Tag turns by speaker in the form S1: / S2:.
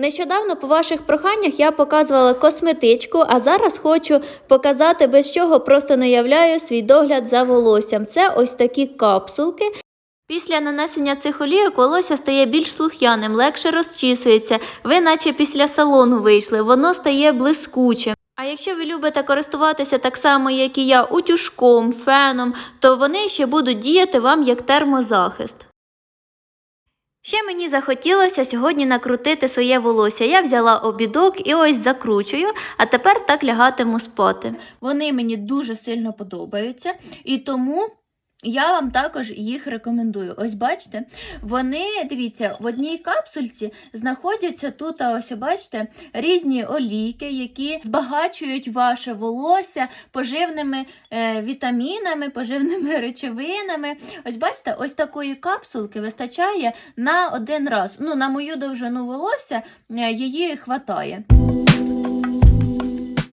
S1: Нещодавно по ваших проханнях я показувала косметичку, а зараз хочу показати, без чого просто не являю свій догляд за волоссям. Це ось такі капсулки. Після нанесення цих олійок волосся стає більш слух'яним, легше розчісується. Ви наче після салону вийшли, воно стає блискучим. А якщо ви любите користуватися так само, як і я, утюжком, феном, то вони ще будуть діяти вам як термозахист. Ще мені захотілося сьогодні накрутити своє волосся. Я взяла обідок і ось закручую, а тепер так лягатиму спати. Вони мені дуже сильно подобаються, і тому я вам також їх рекомендую. Ось бачите, вони, дивіться, в одній капсульці знаходяться тут, ось бачите, різні олійки, які збагачують ваше волосся поживними е, вітамінами, поживними речовинами. Ось бачите, ось такої капсулки вистачає на один раз. Ну, на мою довжину волосся е, її хватає.